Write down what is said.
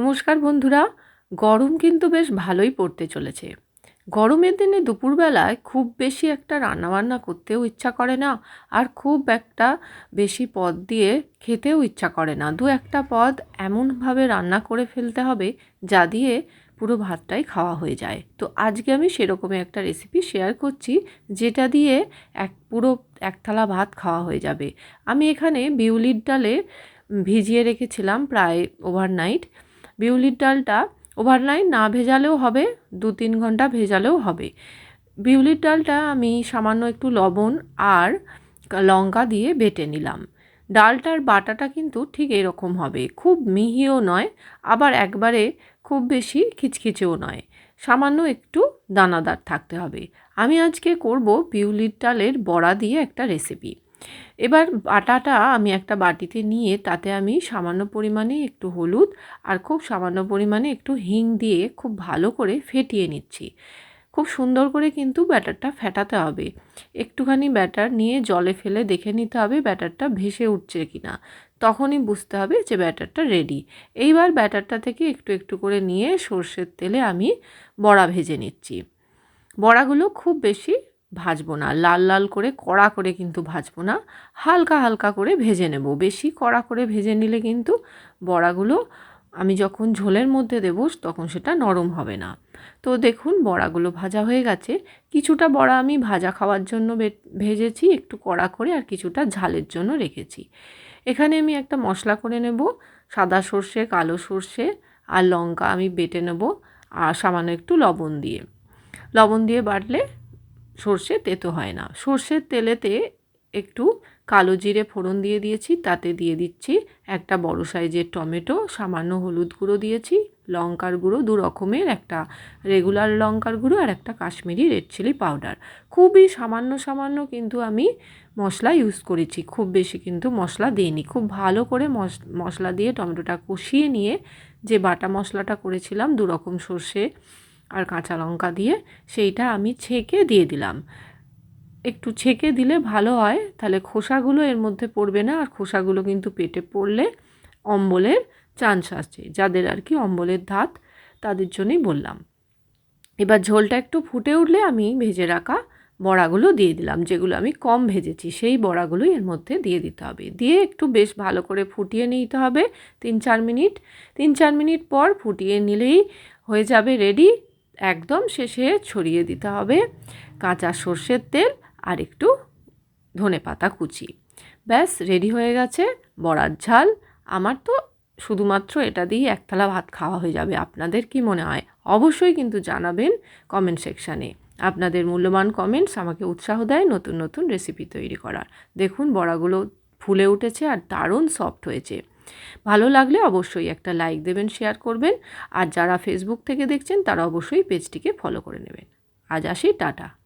নমস্কার বন্ধুরা, গরম কিন্তু বেশ ভালোই পড়তে চলেছে। গরমের দিনে দুপুরবেলায় খুব বেশি একটা রান্নাবান্না করতেও ইচ্ছা করে না, আর খুব একটা বেশি পদ দিয়ে খেতেও ইচ্ছা করে না। দু একটা পদ এমনভাবে রান্না করে ফেলতে হবে, যা দিয়ে পুরো ভাতটাই খাওয়া হয়ে যায়। তো আজকে আমি সেরকমই একটা রেসিপি শেয়ার করছি, যেটা দিয়ে এক পুরো এক থালা ভাত খাওয়া হয়ে যাবে। আমি এখানে বিউলির ডালে ভিজিয়ে রেখেছিলাম প্রায় ওভারনাইট বিউলির ডালটা ওভারনাইট না ভেজালেও হবে দু তিন ঘণ্টা ভেজালেও হবে। বিউলির ডালটা আমি সামান্য একটু লবণ আর লঙ্কা দিয়ে বেটে নিলাম। ডালটার বাটাটা কিন্তু ঠিক এরকম হবে, খুব মিহিও নয়, আবার একবারে খুব বেশি খিচখিচেও নয়। সামান্য একটু দানাদার থাকতে হবে। আমি আজকে করব বিউলির ডালের বড়া দিয়ে একটা রেসিপি এবার বাটাটা আমি একটা বাটিতে নিয়ে তাতে আমি সামান্য পরিমাণে একটু হলুদ আর খুব সামান্য পরিমাণে একটু হিং দিয়ে খুব ভালো করে ফেটিয়ে নিচ্ছি। খুব সুন্দর করে কিন্তু ব্যাটারটা ফেটাতে হবে। একটুখানি ব্যাটার নিয়ে জলে ফেলে দেখে নিতে হবে ব্যাটারটা ভেসে উঠছে কি না তখনই বুঝতে হবে যে ব্যাটারটা রেডি এইবার ব্যাটারটা থেকে একটু একটু করে নিয়ে সর্ষের তেলে আমি বড়া ভেজে নিচ্ছি। বড়াগুলো খুব বেশি ভাজবো না। লাল লাল করে, কড়া করে কিন্তু ভাজবো না। হালকা হালকা করে ভেজে নেব। বেশি কড়া করে ভেজে নিলে কিন্তু বড়াগুলো আমি যখন ঝোলের মধ্যে দেব তখন সেটা নরম হবে না। তো দেখুন, বড়াগুলো ভাজা হয়ে গেছে। কিছুটা বড়া আমি ভাজা খাওয়ার জন্য ভেজেছি, একটু কড়া করে আর কিছুটা ঝালের জন্য রেখেছি। এখানে আমি একটা মশলা করে নেব, সাদা সর্ষে, কালো সর্ষে আর লঙ্কা আমি বেটে নেব আর সামান্য একটু লবণ দিয়ে। লবণ দিয়ে বাটলে সর্ষে তেতো হয় না। সর্ষের তেলেতে একটু কালো জিরে ফোড়ন দিয়ে দিয়েছি, তাতে দিয়ে দিচ্ছি একটা বড় সাইজের টমেটো, সামান্য হলুদ গুঁড়ো দিয়েছি, লঙ্কার গুঁড়ো, দু রকমের একটা রেগুলার লঙ্কার গুঁড়ো আর একটা কাশ্মীরি রেড চিলি পাউডার। খুবই সামান্য সামান্য কিন্তু আমি মশলা ইউজ করেছি, খুব বেশি কিন্তু মশলা দিইনি। খুব ভালো করে মশলা দিয়ে টমেটোটা কষিয়ে নিয়ে যে বাটা মশলাটা করেছিলাম, দু রকম সর্ষে আর কাঁচা লঙ্কা দিয়ে সেইটা আমি ছেঁকে দিয়ে দিলাম। একটু ছেঁকে দিলে ভালো হয়, তাহলে খোসাগুলো এর মধ্যে পড়বে না, আর খোসাগুলো কিন্তু পেটে পড়লে অম্বলের চান্স আসছে যাদের আর কি অম্বলের ধাত তাদের জন্যই বললাম। এবার ঝোলটা একটু ফুটে উঠলে আমি ভেজে রাখা বড়াগুলো দিয়ে দিলাম, যেগুলো আমি কম ভেজেছি, সেই বড়াগুলোই এর মধ্যে দিয়ে দিতে হবে। দিয়ে একটু বেশ ভালো করে ফুটিয়ে নিতে হবে, তিন চার মিনিট। তিন চার মিনিট পর ফুটিয়ে নিলেই হয়ে যাবে রেডি। একদম শেষে ছড়িয়ে দিতে হবে কাঁচা সর্ষের তেল আর একটু ধনে পাতা কুচি। ব্যাস রেডি হয়ে গেছে বড়ার ঝাল। আমার তো শুধুমাত্র এটা দিয়েই এক থালা ভাত খাওয়া হয়ে যাবে। আপনাদের কি মনে হয়? অবশ্যই কিন্তু জানাবেন কমেন্ট সেকশানে আপনাদের মূল্যবান কমেন্টস আমাকে উৎসাহ দেয় নতুন নতুন রেসিপি তৈরি করার। দেখুন, বড়াগুলো ফুলে উঠেছে আর দারুণ সফট হয়েছে। ভালো লাগলে অবশ্যই একটা লাইক দেবেন শেয়ার করবেন। আর যারা ফেসবুক থেকে দেখছেন, তারা অবশ্যই পেজটিকে ফলো করে নেবেন। আজ আসি, টাটা।